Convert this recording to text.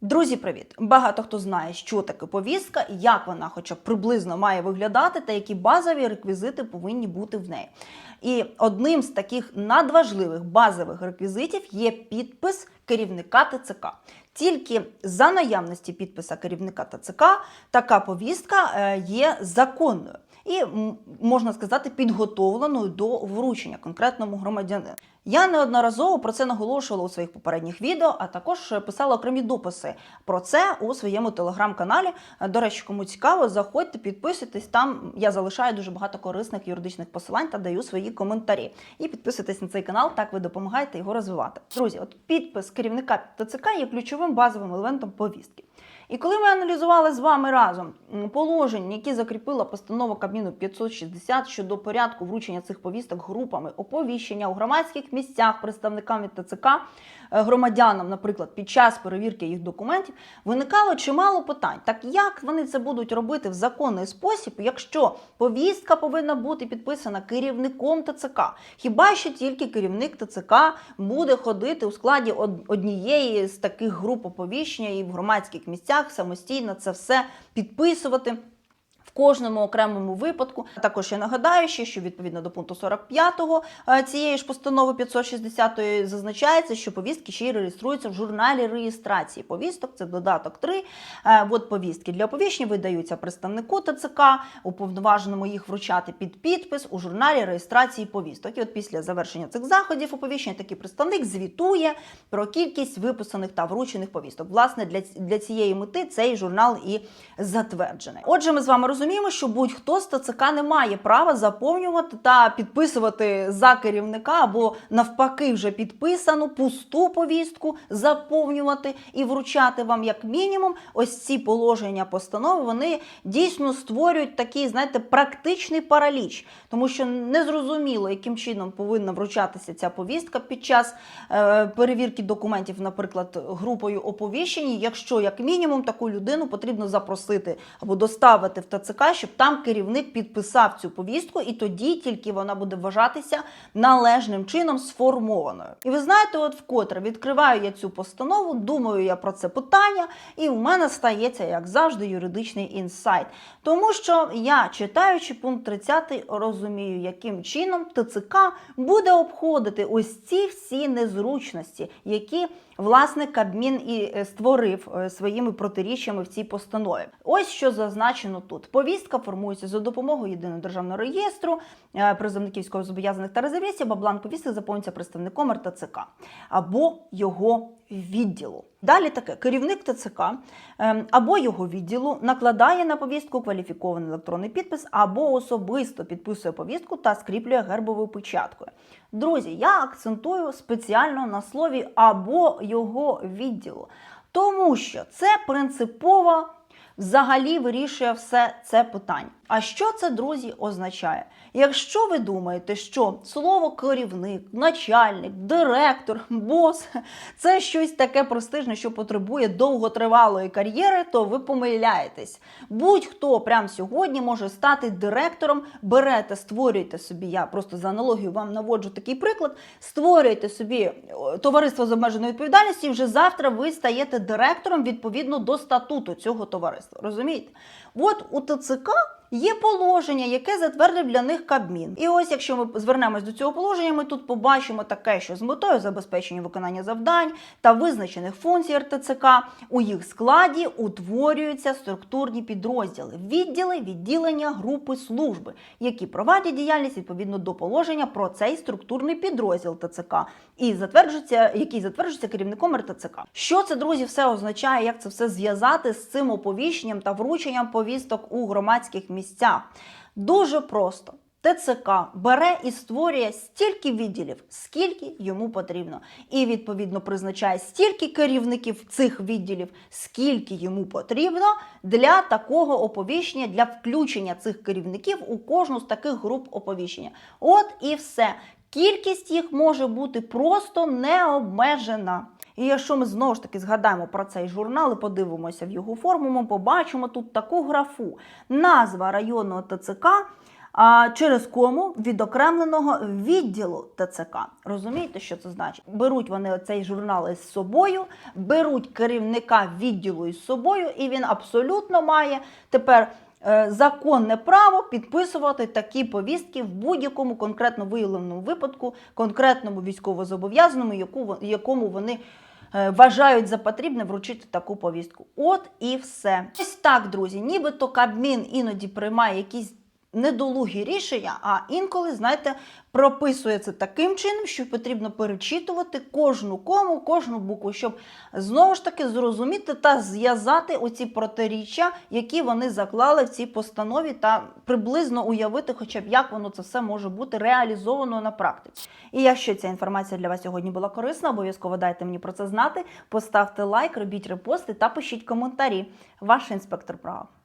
Друзі, привіт! Багато хто знає, що таке повістка, як вона, хоча б приблизно має виглядати, та які базові реквізити повинні бути в неї. І одним з таких надважливих базових реквізитів є підпис керівника ТЦК. Тільки за наявності підписа керівника ТЦК така повістка е, є законною і можна сказати підготовленою до вручення конкретному громадянину. Я неодноразово про це наголошувала у своїх попередніх відео, а також писала окремі дописи про це у своєму телеграм-каналі. До речі, кому цікаво, заходьте, підписуйтесь. Там я залишаю дуже багато корисних юридичних посилань та даю свої коментарі. І підписуйтесь на цей канал, так ви допомагаєте його розвивати. Друзі, от підпис керівника ТЦК є ключовим базовим елементом повістки. І коли ми аналізували з вами разом положення, які закріпила постанова Кабміну 560 щодо порядку вручення цих повісток групами оповіщення у громадських місцях представникам від ТЦК е, громадянам, наприклад, під час перевірки їх документів, виникало чимало питань. Так як вони це будуть робити в законний спосіб, якщо повістка повинна бути підписана керівником ТЦК? Хіба що тільки керівник ТЦК буде ходити у складі однієї з таких груп оповіщення і в громадських місцях самостійно це все підписувати. Кожному окремому випадку також я нагадаю ще, що відповідно до пункту 45 е, цієї ж постанови 560 зазначається, що повістки ще й реєструються в журналі реєстрації повісток. Це додаток 3. Е, От повістки для оповіщення видаються представнику ТЦК, уповноваженому їх вручати під підпис у журналі реєстрації повісток. І от після завершення цих заходів оповіщення такий представник звітує про кількість виписаних та вручених повісток. Власне, для, для цієї мети цей журнал і затверджений. Отже, ми з вами розуміємо, що будь-хто з ТЦК не має права заповнювати та підписувати за керівника або навпаки вже підписану пусту повістку, заповнювати і вручати вам як мінімум. Ось ці положення постанови вони дійсно створюють такий, знаєте, практичний параліч, тому що незрозуміло, яким чином повинна вручатися ця повістка під час е, перевірки документів, наприклад, групою оповіщень, якщо як мінімум таку людину потрібно запросити або доставити в ТЦК, щоб там керівник підписав цю повістку, і тоді тільки вона буде вважатися належним чином сформованою. І ви знаєте, от вкотре відкриваю я цю постанову, думаю я про це питання, і у мене стається, як завжди, юридичний інсайт. Тому що я, читаючи пункт 30, розумію, яким чином ТЦК буде обходити ось ці всі незручності, які власне Кабмін і е, створив е, своїми протиріччями в цій постанові. Ось що зазначено тут. Повістка формується за допомогою єдиного державного реєстру е, призовників військовозобов'язаних та резервістів, а бланк повістки заповнюється представником РТЦК або його відділу. Далі таке керівник ТЦК ем, або його відділу накладає на повістку кваліфікований електронний підпис або особисто підписує повістку та скріплює гербовою печаткою. Друзі, я акцентую спеціально на слові або його відділу, тому що це принципово взагалі вирішує все це питання. А що це, друзі, означає? Якщо ви думаєте, що слово керівник, начальник, директор, бос це щось таке престижне, що потребує довготривалої кар'єри, то ви помиляєтесь. Будь-хто прямо сьогодні може стати директором, берете, створюєте собі. Я просто за аналогію вам наводжу такий приклад. Створюєте собі товариство з обмеженою відповідальністю, і вже завтра ви стаєте директором відповідно до статуту цього товариства. Розумієте? От у ТЦК. Є положення, яке затвердив для них Кабмін. І ось, якщо ми звернемось до цього положення, ми тут побачимо таке, що з метою забезпечення виконання завдань та визначених функцій РТЦК у їх складі утворюються структурні підрозділи, відділи, відділення, групи, служби, які проводять діяльність відповідно до положення про цей структурний підрозділ ТЦК, і затверджується, який затверджується керівником РТЦК. Що це, друзі, все означає, як це все зв'язати з цим оповіщенням та врученням повісток у громадських місцях? Дуже просто. ТЦК бере і створює стільки відділів, скільки йому потрібно, і відповідно призначає стільки керівників цих відділів, скільки йому потрібно для такого оповіщення, для включення цих керівників у кожну з таких груп оповіщення. От і все. Кількість їх може бути просто необмежена. І якщо ми знову ж таки згадаємо про цей журнал і подивимося в його форму, ми побачимо тут таку графу: назва районного ТЦК а через кому відокремленого відділу ТЦК. Розумієте, що це значить? Беруть вони цей журнал із собою, беруть керівника відділу із собою, і він абсолютно має тепер. е, Законне право підписувати такі повістки в будь-якому конкретно виявленому випадку, конкретному військовозобов'язаному, якому вони вважають за потрібне вручити таку повістку. От і все. Ось так, друзі, нібито Кабмін іноді приймає якісь недолугі рішення, а інколи, знаєте, прописує це таким чином, що потрібно перечитувати кожну кому, кожну букву, щоб знову ж таки зрозуміти та зв'язати оці протиріччя, які вони заклали в цій постанові, та приблизно уявити, хоча б як воно це все може бути реалізовано на практиці. І якщо ця інформація для вас сьогодні була корисна, обов'язково дайте мені про це знати. Поставте лайк, робіть репости та пишіть коментарі. Ваш інспектор права.